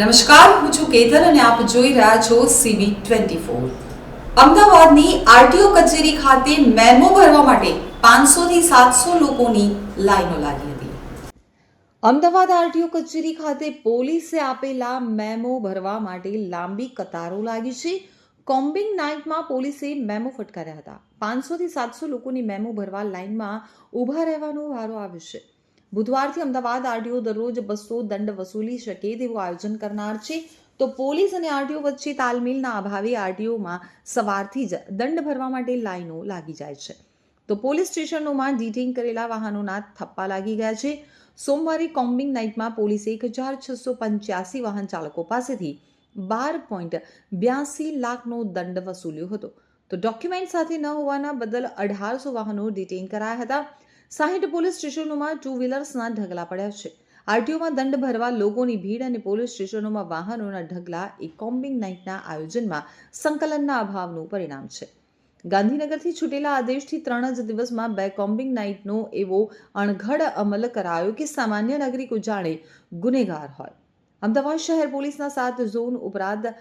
નમસ્કાર, હું છું કેતન અને આપ જોઈ રહ્યા છો સીબી ટ્વેન્ટી ફોર અમદાવાદની આરટીઓ કચેરી ખાતે મેમો ભરવા માટે પાંચસો થી સાતસો લોકોની લાઈનો લાગી હતી. અમદાવાદ આરટીઓ કચેરી ખાતે પોલીસે આપેલા મેમો ભરવા માટે લાંબી કતારો લાગી છે. કોમ્બિંગ નાઇટમાં પોલીસે મેમો ફટકાર્યા હતા. પાંચસોથી સાતસો લોકોની મેમો ભરવા લાઇનમાં ઊભા રહેવાનો વારો આવ્યો છે. બુધવારથી અમદાવાદ આરટીઓ દરરોજ બસો દંડ વસૂલી શકે તેવું આયોજન કરનાર છે. તો પોલીસ અને આરટીઓ વચ્ચે તાલમેલના અભાવે આરટીઓમાં સવારથી જ દંડ ભરવા માટે લાઈનો લાગી જાય છે. તો પોલીસ સ્ટેશનોમાં ડીટિંગ કરેલા વાહનોના થપ્પા લાગી ગયા છે. સોમવારે કોમ્બિંગ નાઇટમાં પોલીસે એક હજાર છસો પંચ્યાસી વાહન ચાલકો પાસેથી બાર પોઈન્ટ બ્યાસી લાખનો દંડ વસૂલ્યો હતો. તો ડોક્યુમેન્ટ સાથે ન હોવાના બદલ અઢારસો વાહનો ડિટેઇન કરાયા હતા. સાહીઠ પોલીસ સ્ટેશનોમાં ટુ વ્હીલર્સના ઢગલા પડ્યા છે. આરટીઓમાં દંડ ભરવા લોકોની ભીડ અને પોલીસ સ્ટેશનોમાં વાહનોના ઢગલા, એ કોમ્બિંગ નાઇટના આયોજનમાં સંકલનના અભાવનું પરિણામ છે. ગાંધીનગરથી છૂટેલા આદેશથી ત્રણ જ દિવસમાં બે કોમ્બિંગ નાઇટનો એવો અણઘડ અમલ કરાયો કે સામાન્ય નાગરિકો જાણે ગુનેગાર હોય. અમદાવાદ શહેર પોલીસના સાત ઝોન ઉપરાંત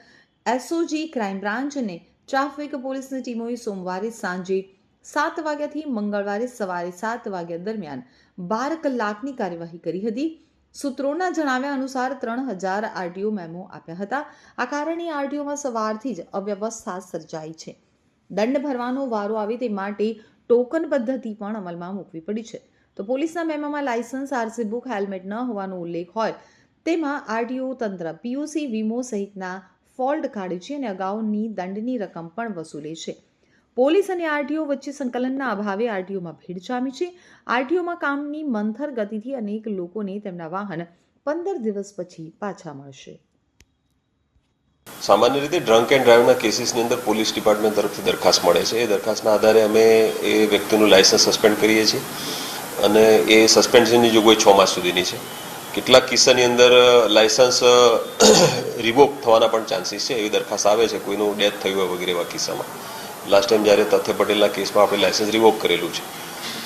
એસઓજી, ક્રાઇમ બ્રાન્ચ અને ટ્રાફિક પોલીસની ટીમોએ સોમવારે સાંજે સાત વાગ્યાથી મંગળવારે સવારે સાત વાગ્યા દરમિયાન બાર કલાકની કાર્યવાહી કરી હતી. સૂત્રોના જણાવ્યા અનુસાર ત્રણ હજાર આરટીઓ મેમો આપ્યા હતા. આ કારણે આરટીઓમાં સવારથી જ અવ્યવસ્થા સર્જાઈ છે. દંડ ભરવાનો વારો આવે તે માટે ટોકન પદ્ધતિ પણ અમલમાં મૂકવી પડી છે. તો પોલીસના મેમોમાં લાયસન્સ, આરસી બુક, હેલ્મેટ ન હોવાનો ઉલ્લેખ હોય તેમાં આરટીઓ તંત્ર પીયુસી વીમો સહિતના ફોલ્ટ કાઢે છે અને અગાઉની દંડની રકમ પણ વસૂલે છે. પોલીસ અને આરટીઓ વચ્ચે સંકલનના અભાવે આરટીઓમાં ભીડ જામી છે. આરટીઓમાં કામની મંથર ગતિથી અનેક લોકોને તેમના વાહન પંદર દિવસ પછી પાછા મળશે. સામાન્ય રીતે ડ્રંક એન્ડ ડ્રાઈવના કેસીસની અંદર પોલીસ ડિપાર્ટમેન્ટ તરફથી દરખાસ્ત મળે છે. એ દરખાસ્તના આધારે અમે એ વ્યક્તિનું લાયસન્સ સસ્પેન્ડ કરીએ છીએ અને એ સસ્પેન્શનની જોગવાઈ છ માસ સુધીની છે. કેટલાક કિસ્સાની અંદર લાયસન્સ રિવોક થવાના પણ ચાન્સીસ છે. એવી દરખાસ્ત આવે છે. કોઈનું ડેથ થયું હોય વગેરે એવા કિસ્સામાં. લાસ્ટ ટાઈમ જ્યારે તથ્ય પટેલના કેસમાં આપણે લાયસન્સ રિવોક કરેલું છે,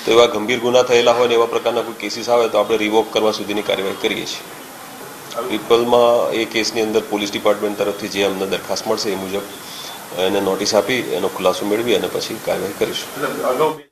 તો એવા ગંભીર ગુના થયેલા હોય ને એવા પ્રકારના કોઈ કેસીસ આવે તો આપણે રિવોક કરવા સુધીની કાર્યવાહી કરીએ છીએ. પીપલમાં એ કેસની અંદર પોલીસ ડિપાર્ટમેન્ટ તરફથી જે અમને દરખાસ્ત મળશે એ મુજબ એને નોટિસ આપી, એનો ખુલાસો મેળવી અને પછી કાર્યવાહી કરીશું.